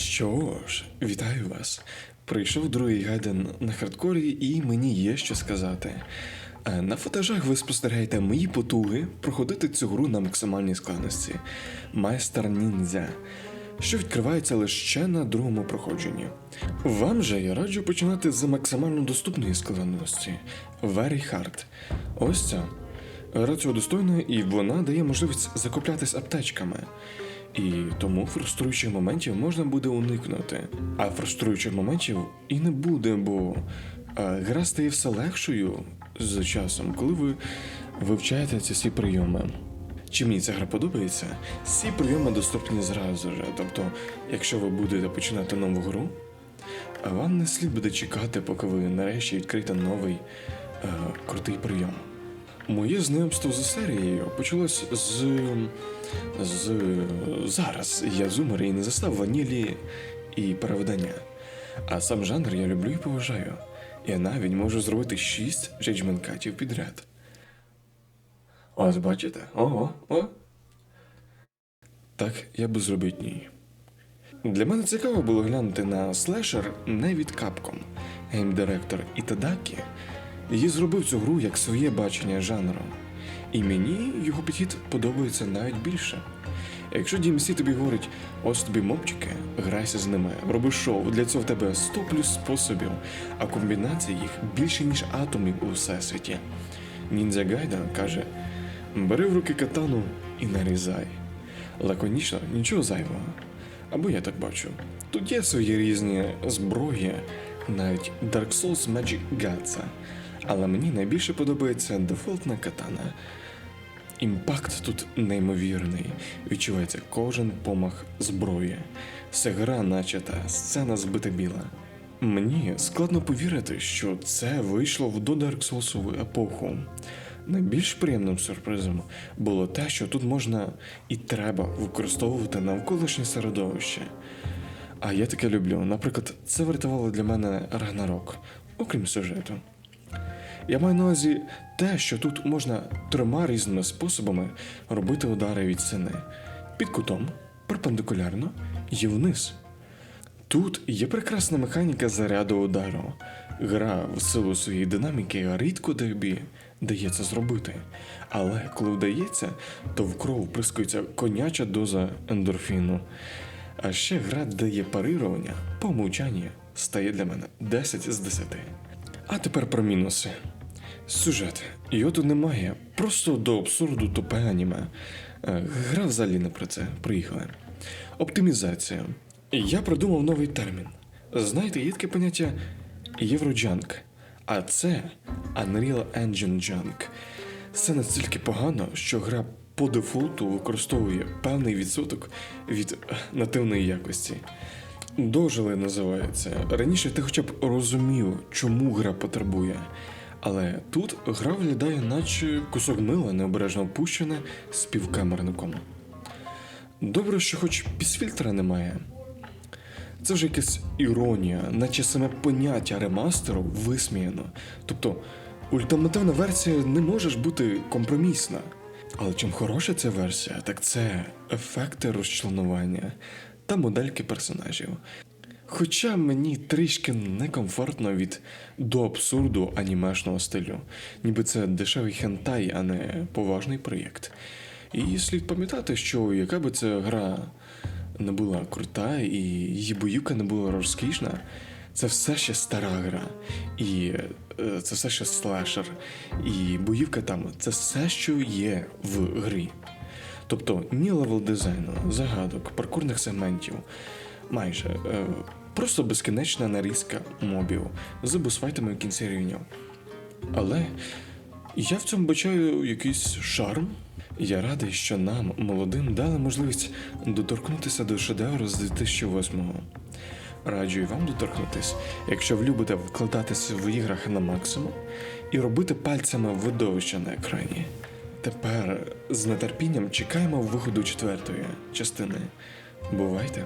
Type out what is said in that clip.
Що ж, вітаю вас. Прийшов другий гайден на хардкорі, і мені є що сказати. Е, На футажах ви спостерігаєте мої потуги проходити цю гру на максимальній складності майстер ніндзя, що відкривається лише на другому проходженні. Вам же я раджу починати з максимально доступної складності Very Hard. Ось ця. Гра цього достойна, і вона дає можливість закуплятись аптечками. І тому фруструючих моментів можна буде уникнути. А фруструючих моментів і не буде, бо е, гра стає все легшою з часом, коли ви вивчаєте ці всі прийоми. Чи мені ця гра подобається? Всі прийоми доступні зразу ж. Тобто, якщо ви будете починати нову гру, вам не слід буде чекати, поки ви нарешті відкриєте новий е, крутий прийом. Моє знайомство з серією почалось з. з. зараз. Я зумер і не застав ванілі і переведення. А сам жанр я люблю і поважаю. Я навіть можу зробити шість Judgment катів підряд. Ось бачите? Ого, о. Так я ні. Для мене цікаво було глянути на слешер не від Capcom. Геймдиректор Ітадакі її зробив цю гру як своє бачення жанру. І мені його підхід подобається навіть більше. Якщо DMC тобі говорить, ось тобі мопчики, грайся з ними, роби шоу, для цього в тебе 100 плюс способів, а комбінацій їх більше, ніж атомів у всесвіті. Ніндзя Гайден каже: бери в руки катану і нарізай. Лаконічно, нічого зайвого. Або я так бачу. Тут є свої різні зброї, навіть Dark Souls Magic Gatsa. Але мені найбільше подобається дефолтна катана. Імпакт тут неймовірний. Відчувається кожен помах зброї. Вся гра начата, сцена збита біла. Мені складно повірити, що це вийшло в до Dark епоху. Найбільш приємним сюрпризом було те, що тут можна і треба використовувати навколишнє середовище. А я таке люблю. Наприклад, це врятувало для мене Рагнарок, окрім сюжету. Я маю на увазі те, що тут можна трьома різними способами робити удари від стіни: під кутом, перпендикулярно і вниз. Тут є прекрасна механіка заряду удару. Гра в силу своєї динаміки рідко тобі дає це зробити. Але коли вдається, то в кров прискується коняча доза ендорфіну. А ще гра дає парирування по умовчанні стає для мене 10 з 10. А тепер про мінуси. Сюжет. Його тут немає. Просто до абсурду тупе аніме. Е, Гра взагалі не про це. Приїхали. Оптимізація. Я придумав новий термін. Знаєте, є таке поняття Євроджанк. А це Unreal Engine Junk. Це настільки погано, що гра по дефолту використовує певний відсоток від нативної якості. Дожили називається. Раніше ти хоча б розумів, чому гра потребує. Але тут гра виглядає, наче кусок мила необережно опущене співкамерником. Добре, що хоч пісфільтра немає. Це вже якась іронія, наче саме поняття ремастеру висміяно. Тобто, ультимативна версія не може ж бути компромісна. Але чим хороша ця версія, так це ефекти розчленування та модельки персонажів. Хоча мені трішки некомфортно від до абсурду анімешного стилю, ніби це дешевий хентай, а не поважний проєкт. І слід пам'ятати, що яка би ця гра не була крута і її боюка не була розкішна, це все ще стара гра. І е, це все ще слешер. І боївка там це все, що є в грі. Тобто ні левел дизайну, загадок, паркурних сегментів, майже е, просто безкінечна нарізка мобів з босфайтами в кінці рівня. Але я в цьому бачаю якийсь шарм. Я радий, що нам, молодим, дали можливість доторкнутися до шедевру з 2008-го. Раджу і вам доторкнутись, якщо ви любите вкладатися в іграх на максимум і робити пальцями видовище на екрані. Тепер з нетерпінням чекаємо виходу четвертої частини. Бувайте!